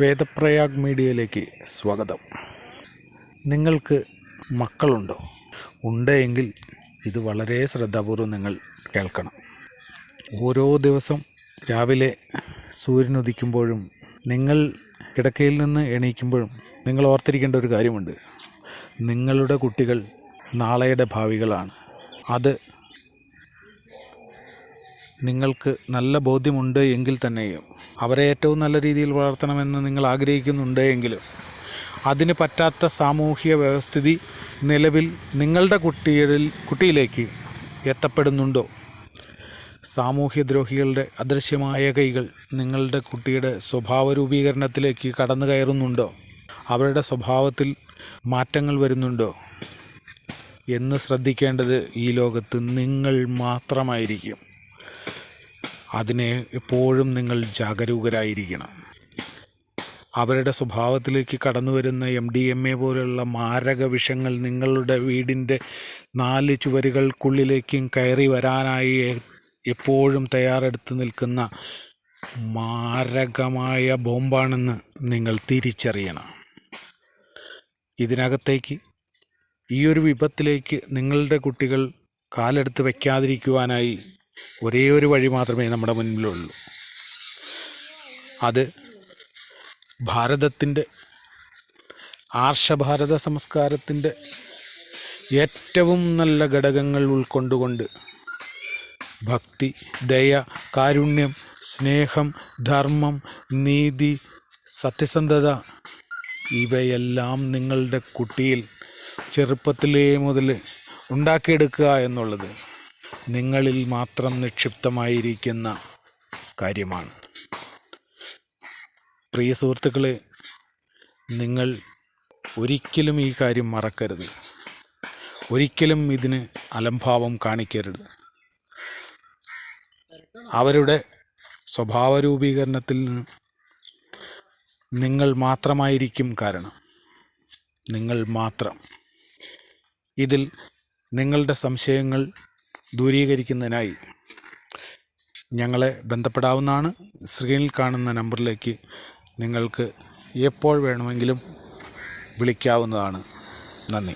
വേദപ്രയാഗ് മീഡിയയിലേക്ക് സ്വാഗതം. നിങ്ങൾക്ക് മക്കളുണ്ടോ? ഉണ്ടെങ്കിൽ ഇത് വളരെ ശ്രദ്ധാപൂർവം നിങ്ങൾ കേൾക്കണം. ഓരോ ദിവസം രാവിലെ സൂര്യൻ ഉദിക്കുമ്പോഴും നിങ്ങൾ കിടക്കയിൽ നിന്ന് എണീക്കുമ്പോഴും നിങ്ങൾ ഓർത്തിരിക്കേണ്ട ഒരു കാര്യമുണ്ട്. നിങ്ങളുടെ കുട്ടികൾ നാളെയുടെ ഭാവികളാണ്. അത് നിങ്ങൾക്ക് നല്ല ബോധ്യമുണ്ട് എങ്കിൽ തന്നെയും അവരെ ഏറ്റവും നല്ല രീതിയിൽ വളർത്തണമെന്ന് നിങ്ങൾ ആഗ്രഹിക്കുന്നുണ്ടെങ്കിലും അതിന് പറ്റാത്ത സാമൂഹിക വ്യവസ്ഥിതി നിലവിൽ നിങ്ങളുടെ കുട്ടികളിൽ കുട്ടിയിലേക്ക് എത്തപ്പെടുന്നുണ്ടോ? സാമൂഹ്യദ്രോഹികളുടെ അദൃശ്യമായ കൈകൾ നിങ്ങളുടെ കുട്ടിയുടെ സ്വഭാവ രൂപീകരണത്തിലേക്ക് കടന്നു കയറുന്നുണ്ടോ? അവരുടെ സ്വഭാവത്തിൽ മാറ്റങ്ങൾ വരുന്നുണ്ടോ? എന്ന് ശ്രദ്ധിക്കേണ്ടത് ഈ ലോകത്ത് നിങ്ങൾ മാത്രമായിരിക്കും. അതിനെ എപ്പോഴും നിങ്ങൾ ജാഗരൂകരായിരിക്കണം. അവരുടെ സ്വഭാവത്തിലേക്ക് കടന്നു വരുന്ന എം ഡി എം എ പോലെയുള്ള മാരക വിഷങ്ങൾ നിങ്ങളുടെ വീടിന്റെ നാല് ചുവരുകൾക്കുള്ളിലേക്കും കയറി വരാനായി എപ്പോഴും തയ്യാറെടുത്ത് നിൽക്കുന്ന മാരകമായ ബോംബാണെന്ന് നിങ്ങൾ തിരിച്ചറിയണം. ഇതിനകത്തേക്ക് ഈ ഒരു വിപത്തിലേക്ക് നിങ്ങളുടെ കുട്ടികൾ കാലെടുത്ത് വയ്ക്കാതിരിക്കുവാനായി ഒരേ ഒരു വഴി മാത്രമേ നമ്മുടെ മുന്നിലുള്ളൂ. അത് ഭാരതത്തിന്റെ ആർഷഭാരത സംസ്കാരത്തിന്റെ ഏറ്റവും നല്ല ഘടകങ്ങൾ ഉൾക്കൊണ്ടുകൊണ്ട് ഭക്തി ദയ കാരുണ്യം സ്നേഹം ധർമ്മം നീതി സത്യസന്ധത ഇവയെല്ലാം നിങ്ങളുടെ കുട്ടിയിൽ ചെറുപ്പത്തിലേ മുതൽ ഉണ്ടാക്കിയെടുക്കുക എന്നുള്ളത് നിങ്ങളിൽ മാത്രം നിക്ഷിപ്തമായിരിക്കുന്ന കാര്യമാണ്. പ്രിയ സുഹൃത്തുക്കളെ നിങ്ങൾ ഒരിക്കലും ഈ കാര്യം മറക്കരുത്. ഒരിക്കലും ഇതിന് അലംഭാവം കാണിക്കരുത്. അവരുടെ സ്വഭാവ രൂപീകരണത്തിൽ നിങ്ങൾ മാത്രമായിരിക്കും കാരണം. നിങ്ങൾ മാത്രം. ഇതിൽ നിങ്ങളുടെ സംശയങ്ങൾ ദൂരീകരിക്കുന്നതിനായി ഞങ്ങളെ ബന്ധപ്പെടാവുന്നതാണ്. സ്ക്രീനിൽ കാണുന്ന നമ്പറിലേക്ക് നിങ്ങൾക്ക് എപ്പോൾ വേണമെങ്കിലും വിളിക്കാവുന്നതാണ്. നന്ദി.